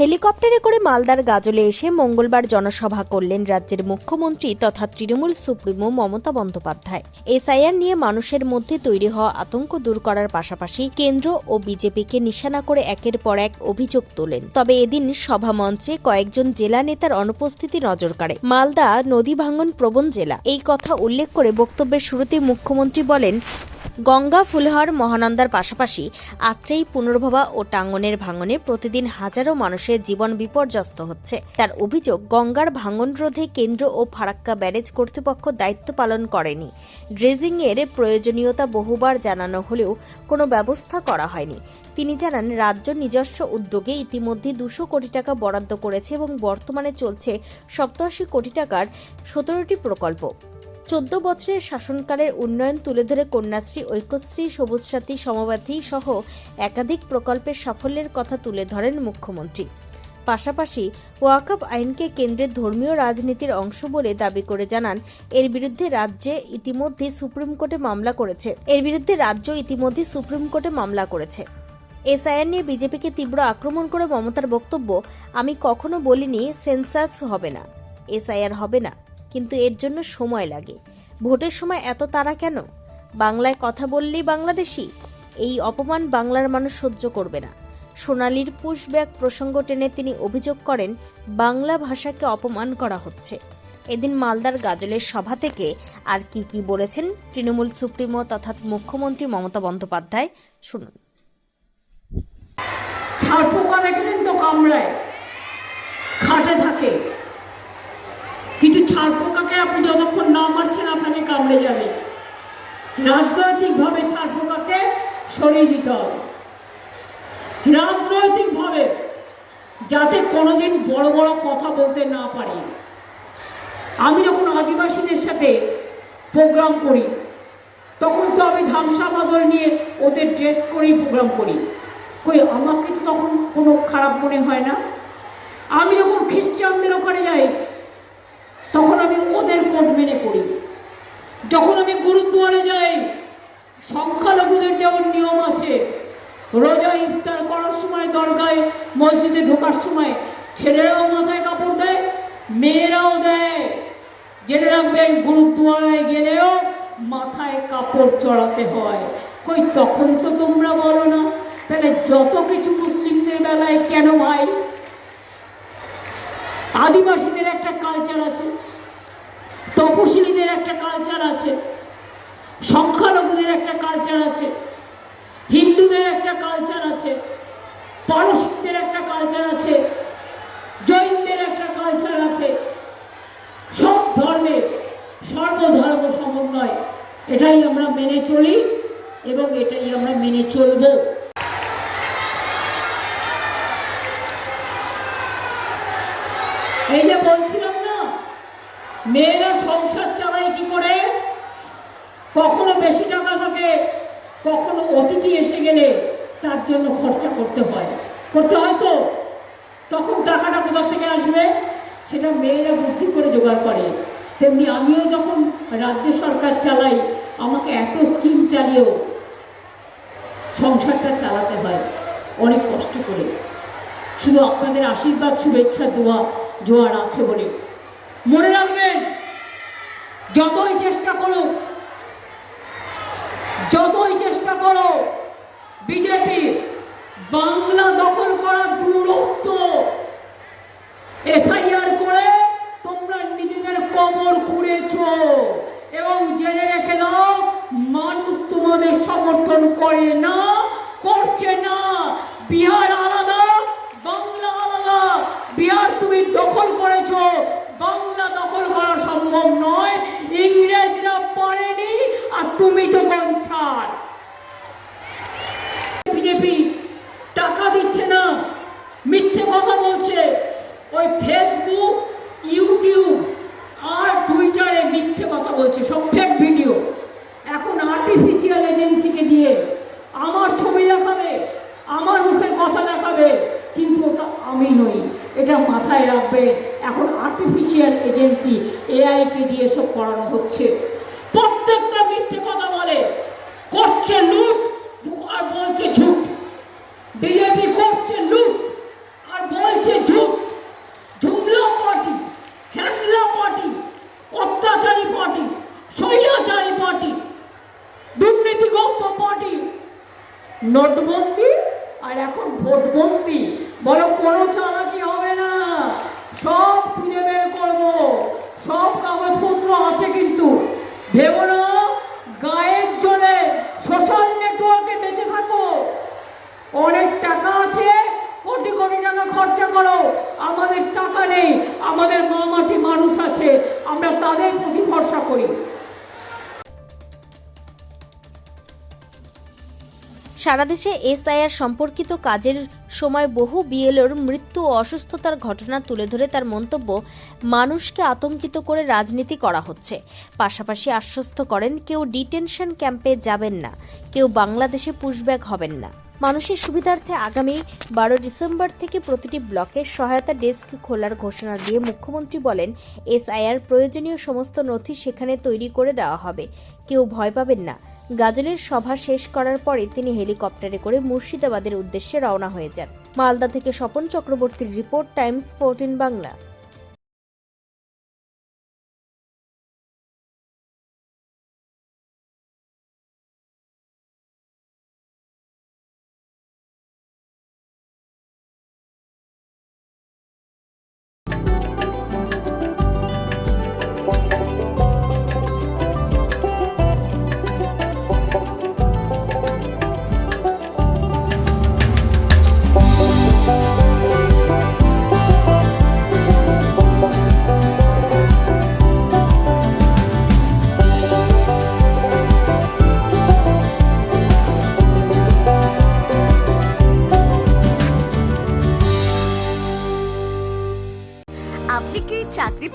হেলিকপ্টারে করে মালদার গাজলে এসে মঙ্গলবার জনসভা করলেন রাজ্যের মুখ্যমন্ত্রী তথা তৃণমূল সুপ্রিমো মমতা বন্দ্যোপাধ্যায়। এসআইআর নিয়ে মানুষের মধ্যে তৈরি হওয়া আতঙ্ক দূর করার পাশাপাশি কেন্দ্র ও বিজেপিকে নিশানা করে একের পর এক অভিযোগ তোলেন। তবে এদিন সভা মঞ্চে কয়েকজন জেলা নেতার অনুপস্থিতি নজর কাড়ে। মালদা নদী ভাঙন প্রবণ জেলা। এই কথা উল্লেখ করে বক্তব্যের শুরুতে মুখ্যমন্ত্রী বলেন গঙ্গা, ফুলহার, মহানন্দার পাশাপাশি আত্রেই পুনর্ভবা ও টাঙ্গনের ভাঙনে প্রতিদিন হাজারো মানুষের জীবন বিপর্যস্ত হচ্ছে। তার অভিযোগ, গঙ্গার ভাঙন রোধে কেন্দ্র ও ফারাক্কা ব্যারেজ কর্তৃপক্ষ দায়িত্ব পালন করেনি। ড্রেজিংয়ের প্রয়োজনীয়তা বহুবার জানানো হলেও কোনো ব্যবস্থা করা হয়নি। তিনি জানান, রাজ্য নিজস্ব উদ্যোগে ইতিমধ্যে দুশো কোটি টাকা বরাদ্দ করেছে এবং বর্তমানে চলছে সপ্তাশি কোটি টাকার সতেরোটি প্রকল্প। চোদ্দ বছরের শাসনকালের উন্নয়ন তুলে ধরে কন্যাশ্রী, ঐক্যশ্রী সবুজ সাথী সমবাথী সহ একাধিক প্রকল্পের সাফল্যের কথা তুলে ধরেন মুখ্যমন্ত্রী। পাশাপাশি ওয়াকফ আইনকে কেন্দ্রের ধর্মীয় রাজনীতির অংশ বলে দাবি করে জানান, এর বিরুদ্ধে রাজ্যে ইতিমধ্যে সুপ্রিম কোর্টে মামলা করেছে। এর বিরুদ্ধে রাজ্য ইতিমধ্যে সুপ্রিম কোর্টে মামলা করেছে। এসআইআর নিয়ে বিজেপিকে তীব্র আক্রমণ করে মমতার বক্তব্য আমি কখনো বলিনি, সেন্সাস হবে না। এসআইআর হবে না। কিন্তু এর জন্য সময় লাগে। ভোটের সময় এত তারা কেন? বাংলায় কথা বললেই বাংলাদেশি? এই অপমান বাংলার মানুষ সহ্য করবে না। সোনালির পুশব্যাক প্রসঙ্গ টেনে তিনি অভিযোগ করেন, বাংলা ভাষাকে অপমান করা হচ্ছে। এদিন মালদার গাজলের সভা থেকে আর কি কি বলেছেন তৃণমূল সুপ্রিমো তথা মুখ্যমন্ত্রী মমতা বন্দ্যোপাধ্যায় শুনুন। ছাড় পোকা দেখেছেন তো কামড়ায়, খাটে থাকে। কিছু ছাড় পোকাকে আপনি যতক্ষণ না মারছেন, আপনাকে কামড়ে যাবে। রাজনৈতিকভাবে ছাড় পোকাকে সরিয়ে দিতে হবে। রাজনৈতিকভাবে যাতে কোনোদিন বড় বড় কথা বলতে না পারি। আমি যখন আদিবাসীদের সাথে প্রোগ্রাম করি, তখন তো আমি ধামসা মাদল নিয়ে ওদের ড্রেস করেই প্রোগ্রাম করি। কই, আমাকে তো তখন কোনো খারাপ মনে হয় না? আমি যখন খ্রিস্টানদের ওখানে যাই তখন আমি ওদের কোড মেনে করি। যখন আমি গুরুদুয়ারে যাই, সংখ্যালঘুদের যেমন নিয়ম আছে, রোজা ইফতার করার সময় দরগায়, মসজিদে ঢোকার সময় ছেলেরাও মাথায় কাপড় দেয়, মেয়েরাও দেয়। জেনে রাখবেন, গুরুদুয়ারায় গেলেও মাথায় কাপড় চড়াতে হয়। কই, তখন তো তোমরা বলো না, তাহলে যত কিছু মুসলিমদের বেলায় কেন ভাই? আদিবাসীদের একটা কালচার আছে, তপশিলীদের একটা কালচার আছে, সংখ্যালঘুদের একটা কালচার আছে, হিন্দুদের একটা কালচার আছে পারসিকদের একটা কালচার আছে, জৈনদের একটা কালচার আছে। সব ধর্মের সর্বধর্ম সমন্বয়, এটাই আমরা মেনে চলি এবং এটাই আমরা মেনে চলবো এই যে বলছিলাম না মেয়েরা সংসার চালায় কি করে? কখনো বেশি টাকা থাকে, কখনো অতিথি এসে গেলে তার জন্য খরচা করতে হয়। করতে হয় তো? তখন টাকাটা কোথা থেকে আসবে? সেটা মেয়েরা বুদ্ধি করে জোগাড় করে। তেমনি আমিও যখন রাজ্য সরকার চালাই, আমাকে এত স্কিম চালিয়েও সংসারটা চালাতে হয়, অনেক কষ্ট করে। শুধু আপনাদের আশীর্বাদ, শুভেচ্ছা, দোয়া, জোয়ার আছে বলে। মনে রাখবেন যতই চেষ্টা করো, যতই চেষ্টা করো, বিজেপি বাংলা দখল করা দূরস্থ এসআইআর করে তোমরা নিজেদের কবর খুঁড়েছ এবং জেনে রেখে দাও, মানুষ তোমাদের সমর্থন করে না, করছে না। বিহার আলাদা, বাংলা আলাদা। বিহার তুমি দখল করেছ বাংলা দখল করা সম্ভব নয়। ইংরেজরা পারেনি আর তুমি তো কঞ্চার বিজেপি টাকা দিচ্ছে না, মিথ্যে কথা বলছে। ওই ফেসবুক ইউটিউব আর টুইটারে মিথ্যে কথা বলছে, সব ফেক ভিডিও এখন আর্টিফিশিয়াল এজেন্সিকে দিয়ে আমার ছবি দেখাবে, আমার মুখের কথা দেখাবে, কিন্তু ওটা আমি নই। এটা মাথায় রাখবে। এখন আর্টিফিশিয়াল এজেন্সি এআইকে দিয়ে সব করানো হচ্ছে। প্রত্যেকটা মিথ্যে কথা বলে। করছে লুট, আর বলছে ঝুট। বিজেপি করছে লুট, আর বলছে ঝুট। ঝুমলা পার্টি হ্যাংলা পার্টি অত্যাচারী পার্টি স্বৈরাচারী পার্টি দুর্নীতিগ্রস্ত পার্টি নোটবন্দি, আর এখন ভোটবন্দি। বলো কোনো চালা সব খুঁজে বের করব। সব কাগজপত্র আছে কিন্তু। ভেবো গায়ের জলে সোশ্যাল নেটওয়ার্কে বেঁচে থাকো। অনেক টাকা আছে, কোটি কোটি টাকা খরচা করো। আমাদের টাকা নেই, আমাদের মা মাটি মানুষ আছে, আমরা তাদের প্রতি ভরসা করি। সারা দেশে এসআইআর সম্পর্কিত কাজের সময় বহু বিএলওর মৃত্যু ও অসুস্থতার ঘটনা তুলে ধরে তার মন্তব্য, মানুষকে আতঙ্কিত করে রাজনীতি করা হচ্ছে। পাশাপাশি আশ্বস্ত করেন, কেউ ডিটেনশন ক্যাম্পে যাবেন না, কেউ বাংলাদেশে পুশব্যাক হবেন না। মানুষের সুবিধার্থে আগামী বারো ডিসেম্বর থেকে প্রতিটি ব্লকের সহায়তা ডেস্ক খোলার ঘোষণা দিয়ে মুখ্যমন্ত্রী বলেন, এসআইআর প্রয়োজনীয় সমস্ত নথি সেখানে তৈরি করে দেওয়া হবে। কেউ ভয় পাবেন না। গাজলের সভা শেষ করার পরে তিনি হেলিকপ্টারে করে মুর্শিদাবাদের উদ্দেশ্যে রওনা হয়ে যান। মালদা থেকে স্বপন চক্রবর্তীর রিপোর্ট, টাইমস, ফোরটিন বাংলা।